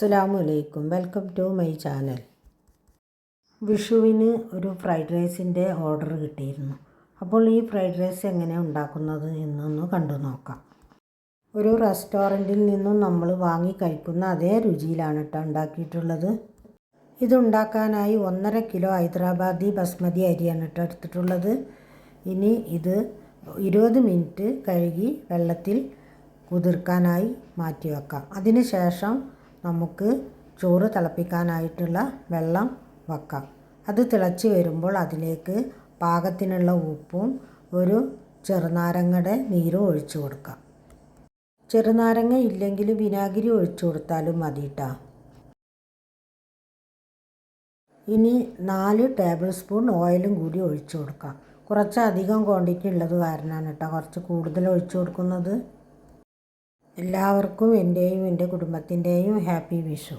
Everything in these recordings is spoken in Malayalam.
അസ്സലാമു അലൈക്കും. Welcome to my channel. വിഷുവിന് ഒരു ഫ്രൈഡ് റൈസിന്റെ ഓർഡർ കിട്ടിയിരുന്നു. അപ്പോൾ ഈ ഫ്രൈഡ് റൈസ് എങ്ങനെ ഉണ്ടാക്കുന്നത് എന്നൊന്ന് കണ്ടു നോക്കാം. ഒരു റെസ്റ്റോറന്റിൽ നിന്നും നമ്മൾ വാങ്ങി കഴിക്കുന്ന അതേ രുചിയിലാണ് കേട്ടോ ഉണ്ടാക്കിയിട്ടുള്ളത്. ഇതുണ്ടാക്കാനായി ഒന്നര കിലോ ഹൈദരാബാദി ബസ്മതി അരിയാണ് കേട്ടോ എടുത്തിട്ടുള്ളത്. ഇനി ഇത് ഇരുപത് മിനിറ്റ് കഴുകി വെള്ളത്തിൽ കുതിർക്കാനായി മാറ്റി വെക്കാം. അതിന് ശേഷം നമുക്ക് ചോറ് തിളപ്പിക്കാനായിട്ടുള്ള വെള്ളം വെക്കാം. അത് തിളച്ച് വരുമ്പോൾ അതിലേക്ക് പാകത്തിനുള്ള ഉപ്പും ഒരു ചെറുനാരങ്ങയുടെ നീരും ഒഴിച്ചു കൊടുക്കാം. ചെറുനാരങ്ങ ഇല്ലെങ്കിൽ വിനാഗിരി ഒഴിച്ചു കൊടുത്താലും മതി ഇനി നാല് ടേബിൾ സ്പൂൺ ഓയിലും കൂടി ഒഴിച്ചു കൊടുക്കാം. കുറച്ചധികം ക്വാണ്ടിറ്റി ഉള്ളത് കാരണമാണ് കേട്ടോ കുറച്ച് കൂടുതൽ ഒഴിച്ചു കൊടുക്കുന്നത്. എല്ലാവർക്കും എന്റെയും എന്റെ കുടുംബത്തിന്റെയും ഹാപ്പി വിഷു.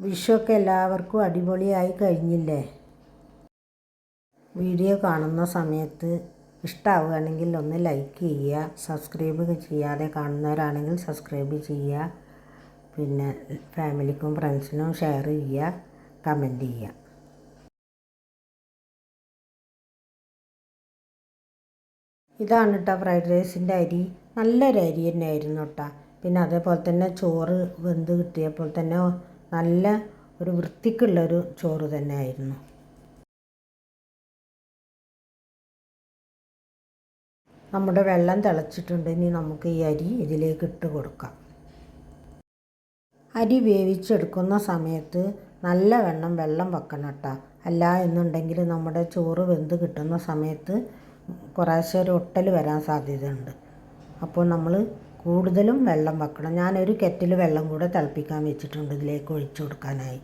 വിഷുവൊക്കെ എല്ലാവർക്കും അടിപൊളിയായി കഴിഞ്ഞില്ലേ? വീഡിയോ കാണുന്ന സമയത്ത് ഇഷ്ടമാവുകയാണെങ്കിൽ ഒന്ന് ലൈക്ക് ചെയ്യുക സബ്സ്ക്രൈബ് ചെയ്യാതെ കാണുന്നവരാണെങ്കിൽ സബ്സ്ക്രൈബ് ചെയ്യുക പിന്നെ ഫാമിലിക്കും ഫ്രണ്ട്സിനും ഷെയർ ചെയ്യുക കമന്റ് ചെയ്യുക. ഇതാണ് കേട്ടോ ഫ്രൈഡ് റൈസിന്റെ അരി. നല്ലൊരു അരി തന്നെയായിരുന്നു കേട്ടോ പിന്നെ അതേപോലെ തന്നെ ചോറ് വെന്ത് കിട്ടിയപ്പോൾ തന്നെ നല്ല ഒരു വൃത്തിക്കുള്ളൊരു ചോറ് തന്നെ ആയിരുന്നു നമ്മുടെ വെള്ളം തിളച്ചിട്ടുണ്ട്. ഇനി നമുക്ക് ഈ അരി ഇതിലേക്ക് ഇട്ട് കൊടുക്കാം. അരി വേവിച്ചെടുക്കുന്ന സമയത്ത് നല്ല വെണ്ണം വെള്ളം വെക്കണം കേട്ടോ അല്ല എന്നുണ്ടെങ്കിൽ നമ്മുടെ ചോറ് വെന്ത് കിട്ടുന്ന സമയത്ത് കുറേശ്ശെ ഒരു ഒട്ടൽ വരാൻ സാധ്യതയുണ്ട്. അപ്പോൾ നമ്മൾ കൂടുതലും വെള്ളം വെക്കണം. ഞാനൊരു കെറ്റിൽ വെള്ളം കൂടെ തിളപ്പിക്കാൻ വെച്ചിട്ടുണ്ട് ഇതിലേക്ക് ഒഴിച്ചു കൊടുക്കാനായി.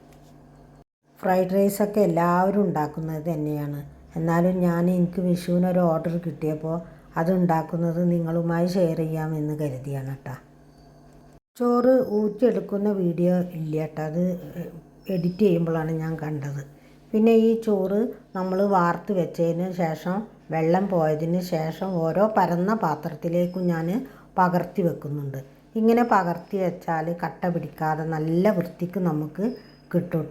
ഫ്രൈഡ് റൈസൊക്കെ എല്ലാവരും ഉണ്ടാക്കുന്നത് തന്നെയാണ്. എന്നാലും ഞാൻ എനിക്ക് വിഷുവിനൊരു ഓർഡർ കിട്ടിയപ്പോൾ അതുണ്ടാക്കുന്നത് നിങ്ങളുമായി ഷെയർ ചെയ്യാമെന്ന് കരുതിയാണ് കേട്ടോ ചോറ് ഊറ്റിയെടുക്കുന്ന വീഡിയോ ഇല്ല കേട്ടോ അത് എഡിറ്റ് ചെയ്യുമ്പോഴാണ് ഞാൻ കണ്ടത്. പിന്നെ ഈ ചോറ് നമ്മൾ വാർത്ത് വെച്ചതിന് ശേഷം വെള്ളം പോയതിന് ശേഷം ഓരോ പരന്ന പാത്രത്തിലേക്കും ഞാൻ പകർത്തി വെക്കുന്നുണ്ട്. ഇങ്ങനെ പകർത്തി വെച്ചാൽ കട്ട പിടിക്കാതെ നല്ല വൃത്തിക്ക് നമുക്ക് കിട്ടും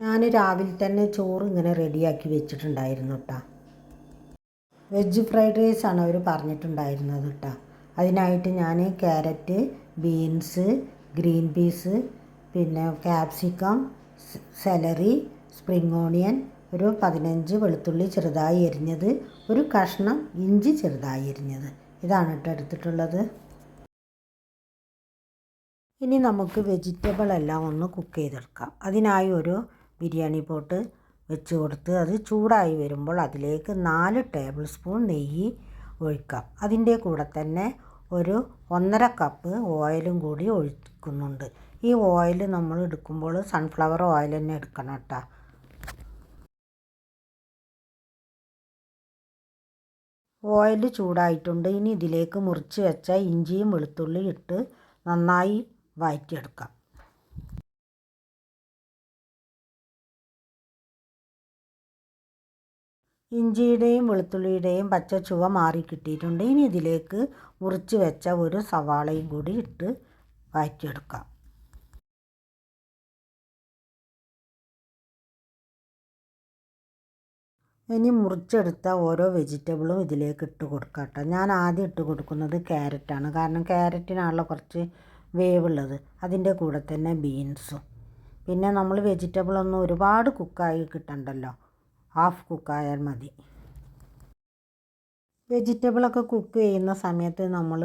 ഞാൻ രാവിലെ തന്നെ ചോറ് ഇങ്ങനെ റെഡിയാക്കി വെച്ചിട്ടുണ്ടായിരുന്നു കേട്ടോ വെജ് ഫ്രൈഡ് റൈസ് ആണ് അവർ പറഞ്ഞിട്ടുണ്ടായിരുന്നത് കേട്ടോ അതിനായിട്ട് ഞാൻ ക്യാരറ്റ് ബീൻസ് ഗ്രീൻ പീസ് പിന്നെ ക്യാപ്സിക്കം സെലറി സ്പ്രിംഗ് ഓണിയൻ ഒരു പതിനഞ്ച് വെളുത്തുള്ളി ചെറുതായി എരിഞ്ഞത് ഒരു കഷ്ണം ഇഞ്ചി ചെറുതായി എരിഞ്ഞത്. ഇതാണ് കേട്ടോ എടുത്തിട്ടുള്ളത്. ഇനി നമുക്ക് വെജിറ്റബിൾ എല്ലാം ഒന്ന് കുക്ക് ചെയ്തെടുക്കാം. അതിനായി ഒരു ബിരിയാണി പോട്ട് വെച്ച് കൊടുത്ത് അത് ചൂടായി വരുമ്പോൾ അതിലേക്ക് നാല് ടേബിൾ സ്പൂൺ നെയ്യ് ഒഴിക്കാം. അതിന്റെ കൂടെ തന്നെ ഒരു ഒന്നര കപ്പ് ഓയിലും കൂടി ഒഴിക്കുന്നുണ്ട്. ഈ ഓയിൽ നമ്മൾ എടുക്കുമ്പോൾ സൺഫ്ലവർ ഓയിൽ തന്നെ എടുക്കണം കേട്ടോ. ഓയിൽ ചൂടായിട്ടുണ്ട്. ഇനി ഇതിലേക്ക് മുറിച്ച് വെച്ച ഇഞ്ചിയും വെളുത്തുള്ളി ഇട്ട് നന്നായി വഴറ്റിയെടുക്കാം ഇഞ്ചിയുടെയും വെളുത്തുള്ളിയുടെയും പച്ച ചുവ മാറി കിട്ടിയിട്ടുണ്ട്. ഇനി ഇതിലേക്ക് മുറിച്ച് വെച്ച ഒരു സവാളയും കൂടി ഇട്ട് വഴറ്റിയെടുക്കാം ഇനി മുറിച്ചെടുത്ത ഓരോ വെജിറ്റബിളും ഇതിലേക്ക് ഇട്ട് കൊടുക്കാം കേട്ടോ. ഞാൻ ആദ്യം ഇട്ട് കൊടുക്കുന്നത് ക്യാരറ്റാണ്. കാരണം ക്യാരറ്റിനാണല്ലോ കുറച്ച് വേവുള്ളത്. അതിന്റെ കൂടെ തന്നെ ബീൻസും. പിന്നെ നമ്മൾ വെജിറ്റബിളൊന്നും ഒരുപാട് കുക്കായി കിട്ടണ്ടല്ലോ. ഹാഫ് കുക്കായാൽ മതി. വെജിറ്റബിളൊക്കെ കുക്ക് ചെയ്യുന്ന സമയത്ത് നമ്മൾ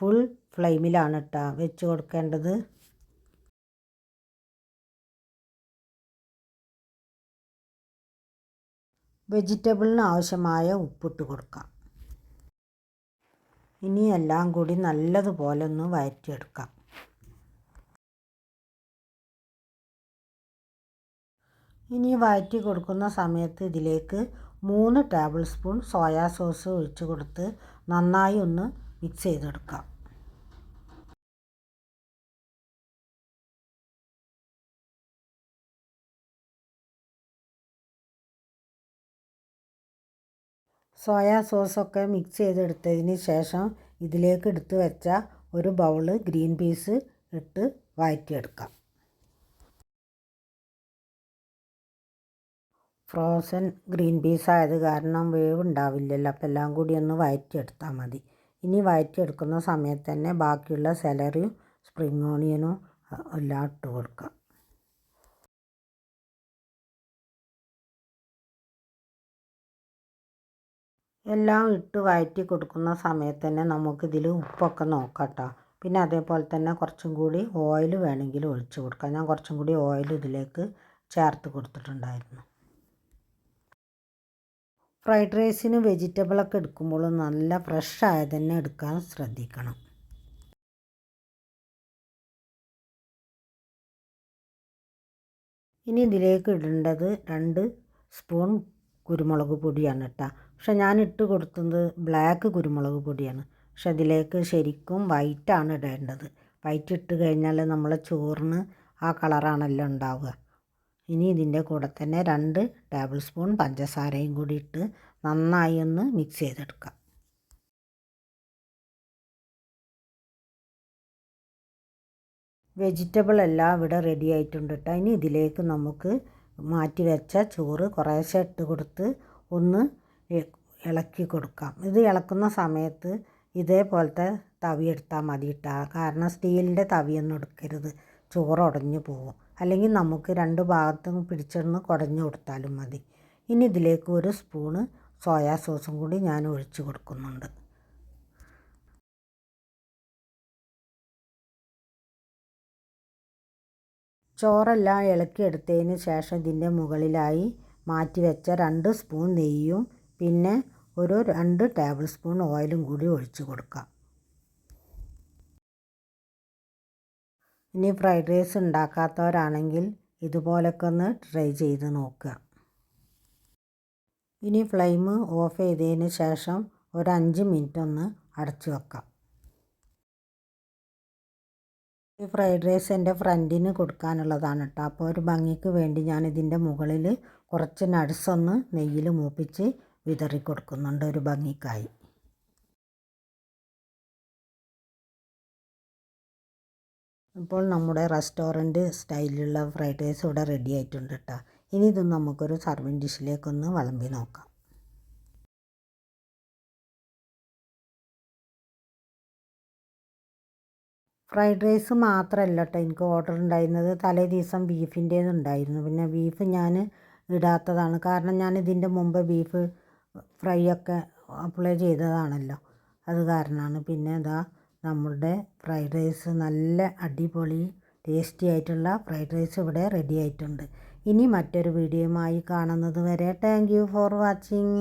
ഫുൾ ഫ്ലെയിമിലാണ് കേട്ടോ വെച്ച് കൊടുക്കേണ്ടത്. വെജിറ്റബിളിന് ആവശ്യമായ ഉപ്പിട്ട് കൊടുക്കാം. ഇനി എല്ലാം കൂടി നല്ലതുപോലെ ഒന്ന് വഴറ്റിയെടുക്കാം ഇനി വഴറ്റി കൊടുക്കുന്ന സമയത്ത് ഇതിലേക്ക് മൂന്ന് ടേബിൾ സ്പൂൺ സോയാ സോസ് ഒഴിച്ച് കൊടുത്ത് നന്നായി ഒന്ന് മിക്സ് ചെയ്തെടുക്കാം. സോയാ സോസൊക്കെ മിക്സ് ചെയ്തെടുത്തതിന് ശേഷം ഇതിലേക്ക് എടുത്ത് വെച്ച ഒരു ബൗൾ ഗ്രീൻ പീസ് ഇട്ട് വഴറ്റിയെടുക്കാം ഫ്രോസൺ ഗ്രീൻ പീസ് ആയത് കാരണം വേവ് ഉണ്ടാവില്ലല്ലോ അപ്പോൾ എല്ലാം കൂടി ഒന്ന് വഴറ്റിയെടുത്താൽ മതി. ഇനി വഴറ്റിയെടുക്കുന്ന സമയത്ത് തന്നെ ബാക്കിയുള്ള സെലറിയും സ്പ്രിങ് ഓണിയനും എല്ലാം ഇട്ട് കൊടുക്കാം. എല്ലാം ഇട്ട് വഴറ്റി കൊടുക്കുന്ന സമയത്ത് തന്നെ നമുക്കിതിൽ ഉപ്പൊക്കെ നോക്കാം കേട്ടോ പിന്നെ അതേപോലെ തന്നെ കുറച്ചും കൂടി ഓയിൽ വേണമെങ്കിൽ ഒഴിച്ച് കൊടുക്കാം. ഞാൻ കുറച്ചും കൂടി ഓയിൽ ഇതിലേക്ക് ചേർത്ത് കൊടുത്തിട്ടുണ്ടായിരുന്നു. ഫ്രൈഡ് റൈസിന് വെജിറ്റബിളൊക്കെ എടുക്കുമ്പോൾ നല്ല ഫ്രഷ് ആയത് തന്നെ എടുക്കാൻ ശ്രദ്ധിക്കണം. ഇനി ഇതിലേക്ക് ഇടേണ്ടത് രണ്ട് സ്പൂൺ കുരുമുളക് പൊടിയാണ് കേട്ടോ പക്ഷെ ഞാൻ ഇട്ട് കൊടുത്തത് ബ്ലാക്ക് കുരുമുളക് പൊടിയാണ്. പക്ഷെ അതിലേക്ക് ശരിക്കും വൈറ്റാണ് ഇടേണ്ടത്. വൈറ്റ് ഇട്ട് കഴിഞ്ഞാൽ നമ്മളെ ചോറിന് ആ കളറാണല്ലോ ഉണ്ടാവുക. ഇനി ഇതിന്റെ കൂടെ തന്നെ രണ്ട് ടേബിൾ സ്പൂൺ പഞ്ചസാരയും കൂടി ഇട്ട് നന്നായി ഒന്ന് മിക്സ് ചെയ്തെടുക്കാം. വെജിറ്റബിൾ എല്ലാം ഇവിടെ റെഡി ആയിട്ടുണ്ട് കേട്ടോ ഇനി ഇതിലേക്ക് നമുക്ക് മാറ്റി വെച്ച ചോറ് കുറേശ്ശെ ഇട്ട് കൊടുത്ത് ഒന്ന് ഇളക്കി കൊടുക്കാം. ഇത് ഇളക്കുന്ന സമയത്ത് ഇതേപോലത്തെ തവി എടുത്താൽ മതി ഇട്ടാൽ കാരണം സ്റ്റീലിന്റെ തവിയൊന്നും എടുക്കരുത്. ചോറ് ഉടഞ്ഞു പോകും അല്ലെങ്കിൽ നമുക്ക് രണ്ട് ഭാഗത്തും പിടിച്ചൊന്ന് കുടഞ്ഞു കൊടുത്താലും മതി. ഇനി ഇതിലേക്ക് ഒരു സ്പൂണ് സോയാ സോസും കൂടി ഞാൻ ഒഴിച്ചു കൊടുക്കുന്നുണ്ട്. ചോറെല്ലാം ഇളക്കിയെടുത്തതിന് ശേഷം ഇതിന്റെ മുകളിലായി മാറ്റി വെച്ച രണ്ട് സ്പൂൺ നെയ്യും പിന്നെ ഒരു രണ്ട് ടേബിൾ സ്പൂൺ ഓയിലും കൂടി ഒഴിച്ച് കൊടുക്കാം. ഇനി ഫ്രൈഡ് റൈസ് ഉണ്ടാക്കാത്തവരാണെങ്കിൽ ഇതുപോലൊക്കെ ഒന്ന് ട്രൈ ചെയ്ത് നോക്കുക. ഇനി ഫ്ലെയിം ഓഫ് ചെയ്തതിന് ശേഷം ഒരു അഞ്ച് മിനിറ്റ് ഒന്ന് അടച്ചു വെക്കാം. ഈ ഫ്രൈഡ് റൈസ് എന്റെ ഫ്രണ്ടിന് കൊടുക്കാനുള്ളതാണ് കേട്ടോ അപ്പോൾ ഒരു ഭംഗിക്ക് വേണ്ടി ഞാൻ ഇതിന്റെ മുകളിൽ കുറച്ച് നട്സ് ഒന്ന് നെയ്യിൽ മൂപ്പിച്ച് വിതറി കൊടുക്കുന്നുണ്ട് ഒരു ഭംഗിക്കായി. ഇപ്പോൾ നമ്മുടെ റെസ്റ്റോറന്റ് സ്റ്റൈലിലുള്ള ഫ്രൈഡ് റൈസ് ഇവിടെ റെഡി ആയിട്ടുണ്ട് കേട്ടോ. ഇനി ഇത് നമുക്കൊരു സർവിങ് ഡിഷിലേക്കൊന്ന് വിളമ്പി നോക്കാം. ഫ്രൈഡ് റൈസ് മാത്രമല്ല കേട്ടോ എനിക്ക് ഓർഡർ ഉണ്ടായിരുന്നത്. തലേ ദിവസം ബീഫിന്റേത് ഉണ്ടായിരുന്നു. പിന്നെ ബീഫ് ഞാൻ ഇടാത്തതാണ്. കാരണം ഞാൻ ഇതിന്റെ മുമ്പ് ബീഫ് ഫ്രൈ ഒക്കെ അപ്ലൈ ചെയ്തതാണല്ലോ. അത് കാരണമാണ്. പിന്നെ ഇതാ നമ്മളുടെ ഫ്രൈഡ് റൈസ് നല്ല അടിപൊളി ടേസ്റ്റി ആയിട്ടുള്ള ഫ്രൈഡ് റൈസ് ഇവിടെ റെഡി ആയിട്ടുണ്ട്. ഇനി മറ്റൊരു വീഡിയോയുമായി കാണുന്നത് വരെ താങ്ക് യു ഫോർ വാച്ചിങ്